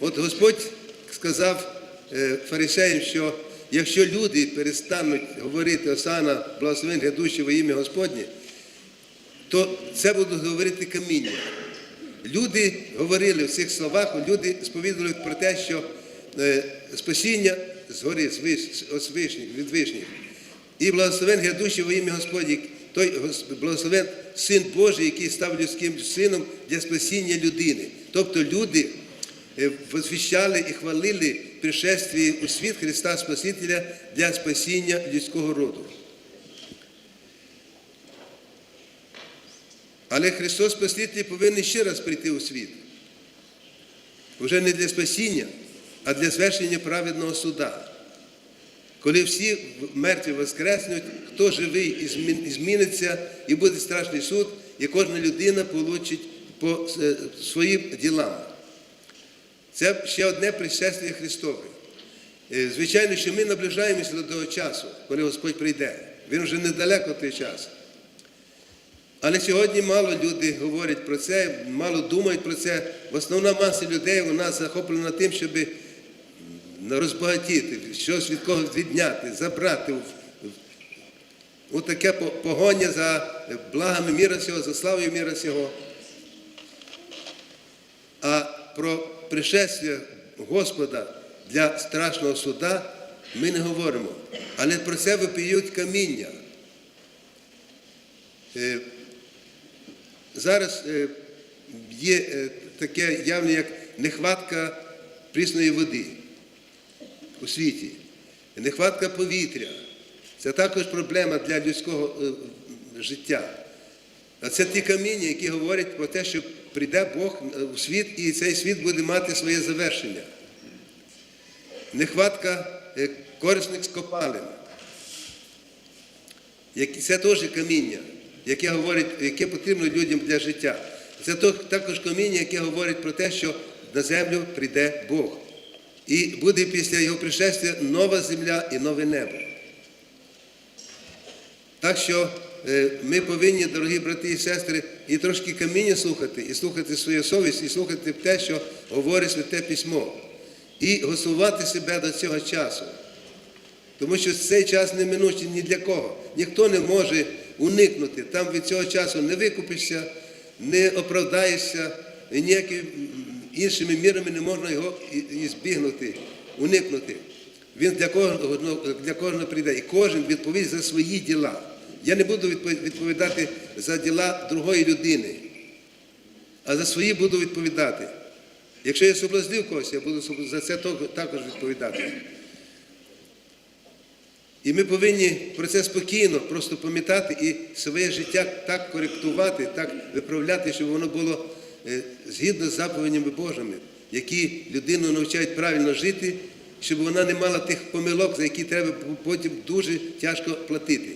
От Господь сказав е, фарисеям, що якщо люди перестануть говорити Осана, благословен грядущий во ім'я Господнє, то це будуть говорити каміння. Люди говорили в цих словах, люди сповідували про те, що е, спасіння згори, від вишніх. І благословен грядущий во ім'я Господнє, той Гос- благословен Син Божий, який став людським сином для спасіння людини. Тобто люди возвіщали і хвалили пришествие у світ Христа Спасителя для спасіння людського роду. Але Христос Спаситель повинен ще раз прийти у світ. Вже не для спасіння, а для звершення праведного суда. Коли всі мертві воскреснуть, хто живий і зміниться, і буде страшний суд, і кожна людина получить по е, своїм ділам. Це ще одне пришествие Христове. Е, Звичайно, що ми наближаємося до того часу, коли Господь прийде. Він вже недалеко той час. Але сьогодні мало люди говорять про це, мало думають про це. В основна маса людей у нас захоплена тим, щоб розбагатіти, щось від когось відняти, забрати. Ось таке по- погоння за благами міра цього, за славою міра цього. А про пришествие Господа для страшного суда ми не говоримо. Але про це випіють каміння. Е, Зараз е, є е, таке явне, як нехватка прісної води у світі, нехватка повітря. Це також проблема для людського життя. А це ті каміння, які говорять про те, що прийде Бог е, у світ, і цей світ буде мати своє завершення. Нехватка е, корисних скопалин. Це теж каміння, яке говорить, яке потрібно людям для життя. Це також каміння, яке говорить про те, що на землю прийде Бог. І буде після його пришестя нова земля і нове небо. Так що ми повинні, дорогі брати і сестри, і трошки каміння слухати, і слухати свою совість, і слухати те, що говорить Святе Письмо, і готувати себе до цього часу. Тому що цей час не минучий ні для кого. Ніхто не може уникнути. Там від цього часу не викупишся, не оправдаєшся, і ніякими іншими мірами не можна його і збігнути, уникнути. Він для кожного, для кожного прийде. І кожен відповість за свої діла. Я не буду відповідати за діла другої людини, а за свої буду відповідати. Якщо я соблазнив когось, я буду за це також відповідати. І ми повинні про це спокійно просто пам'ятати і своє життя так коректувати, так виправляти, щоб воно було е, згідно з заповідями Божими, які людину навчають правильно жити, щоб вона не мала тих помилок, за які треба потім дуже тяжко платити.